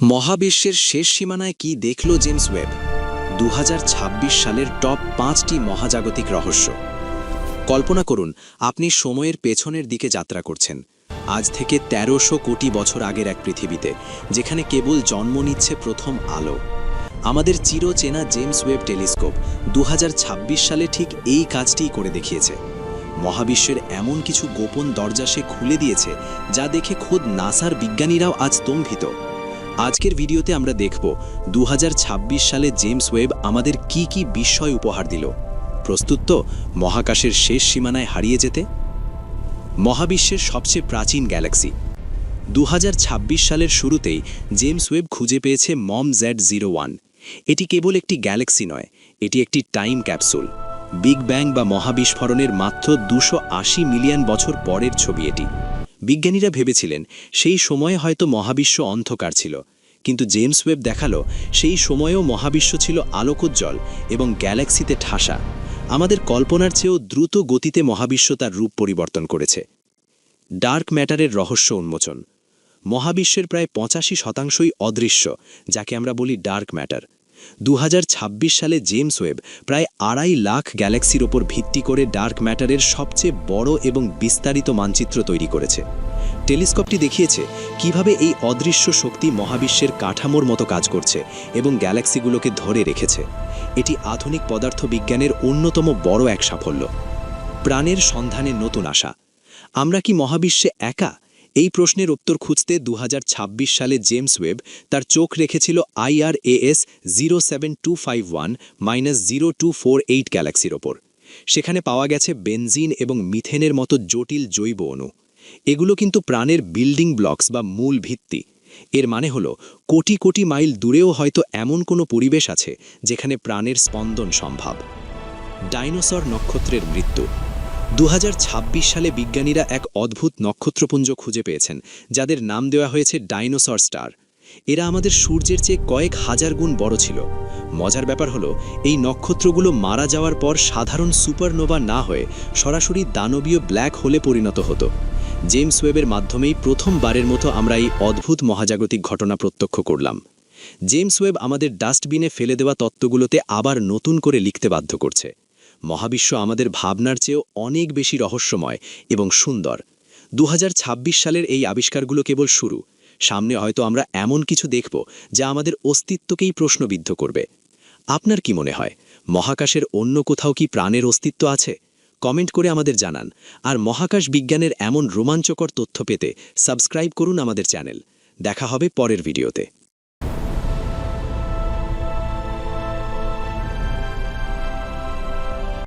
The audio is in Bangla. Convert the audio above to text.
মহাবিশ্বের শেষ সীমানায় কি দেখল জেমস ওয়েব? দু হাজার ছাব্বিশ সালের টপ পাঁচটি মহাজাগতিক রহস্য। কল্পনা করুন, আপনি সময়ের পেছনের দিকে যাত্রা করছেন। আজ থেকে তেরোশো কোটি বছর আগের এক পৃথিবীতে, যেখানে কেবল জন্ম নিচ্ছে প্রথম আলো। আমাদের চিরচেনা জেমস ওয়েব টেলিস্কোপ দু হাজার ছাব্বিশ সালে ঠিক এই কাজটিই করে দেখিয়েছে। মহাবিশ্বের এমন কিছু গোপন দরজা সে খুলে দিয়েছে, যা দেখে খোদ নাসার বিজ্ঞানীরাও আজ স্তম্ভিত। আজকের ভিডিওতে আমরা দেখব দু হাজার ছাব্বিশ সালে জেমস ওয়েব আমাদের কি কি বিস্ময় উপহার দিল। প্রস্তুত তো মহাকাশের শেষ সীমানায় হারিয়ে যেতে? মহাবিশ্বের সবচেয়ে প্রাচীন গ্যালাক্সি। দু হাজার ছাব্বিশ সালের শুরুতেই জেমস ওয়েব খুঁজে পেয়েছে মম জ্যাড জিরো ওয়ান। এটি কেবল একটি গ্যালাক্সি নয়, এটি একটি টাইম ক্যাপসুল। বিগ ব্যাং বা মহাবিস্ফোরণের মাত্র দুশো মিলিয়ন বছর পরের ছবি এটি। বিজ্ঞানীরা ভেবেছিলেন সেই সময়ে হয়তো মহাবিশ্ব অন্ধকার ছিল। কিন্তু জেমস ওয়েব দেখাল, সেই সময়েও মহাবিশ্ব ছিল আলোকোজ্জ্বল এবং গ্যালাক্সিতে ঠাসা। আমাদের কল্পনার চেয়েও দ্রুত গতিতে মহাবিশ্ব তার রূপ পরিবর্তন করেছে। ডার্ক ম্যাটারের রহস্য উন্মোচন। মহাবিশ্বের প্রায় পঁচাশি শতাংশই অদৃশ্য, যাকে আমরা বলি ডার্ক ম্যাটার। দু হাজার ছাব্বিশ সালে জেমস ওয়েব প্রায় আড়াই লাখ গ্যালাক্সির ওপর ভিত্তি করে ডার্ক ম্যাটারের সবচেয়ে বড় এবং বিস্তারিত মানচিত্র তৈরি করেছে। টেলিস্কোপটি দেখিয়েছে কীভাবে এই অদৃশ্য শক্তি মহাবিশ্বের কাঠামোর মতো কাজ করছে এবং গ্যালাক্সিগুলোকে ধরে রেখেছে। এটি আধুনিক পদার্থবিজ্ঞানের অন্যতম বড় এক সাফল্য। প্রাণের সন্ধানে নতুন আশা। আমরা কি মহাবিশ্বে একা? এই প্রশ্নের উত্তর খুঁজতে দু হাজার ছাব্বিশ সালে জেমস ওয়েব তার চোখ রেখেছিল IRAS zero seven two five one minus zero two four eight গ্যালাক্সির ওপর। সেখানে পাওয়া গেছে বেনজিন এবং মিথেনের মতো জটিল জৈব অণু। এগুলো কিন্তু প্রাণের বিল্ডিং ব্লকস বা মূল ভিত্তি। এর মানে হল, কোটি কোটি মাইল দূরেও হয়তো এমন কোনো পরিবেশ আছে যেখানে প্রাণের স্পন্দন সম্ভব। ডাইনোসর নক্ষত্রের মৃত্যু। দু হাজার ছাব্বিশ সালে বিজ্ঞানীরা এক অদ্ভুত নক্ষত্রপুঞ্জ খুঁজে পেয়েছেন, যাদের নাম দেওয়া হয়েছে ডাইনোসর স্টার। এরা আমাদের সূর্যের চেয়ে কয়েক হাজার গুণ বড় ছিল। মজার ব্যাপার হলো, এই নক্ষত্রগুলো মারা যাওয়ার পর সাধারণ সুপারনোভা না হয়ে সরাসরি দানবীয় ব্ল্যাক হোলে পরিণত হতো। জেমস ওয়েবের মাধ্যমেই প্রথমবারের মতো আমরা এই অদ্ভুত মহাজাগতিক ঘটনা প্রত্যক্ষ করলাম। জেমস ওয়েব আমাদের ডাস্টবিনে ফেলে দেওয়া তত্ত্বগুলোতে আবার নতুন করে লিখতে বাধ্য করছে। মহাবিশ্ব আমাদের ভাবনার চেয়েও অনেক বেশি রহস্যময় এবং সুন্দর। দু হাজার ছাব্বিশ সালের এই আবিষ্কারগুলো কেবল শুরু। সামনে হয়তো আমরা এমন কিছু দেখব যা আমাদের অস্তিত্বকেই প্রশ্নবিদ্ধ করবে। আপনার কি মনে হয়, মহাকাশের অন্য কোথাও কি প্রাণের অস্তিত্ব আছে? কমেন্ট করে আমাদের জানান। আর মহাকাশ বিজ্ঞানের এমন রোমাঞ্চকর তথ্য পেতে সাবস্ক্রাইব করুন আমাদের চ্যানেল। দেখা হবে পরের ভিডিওতে।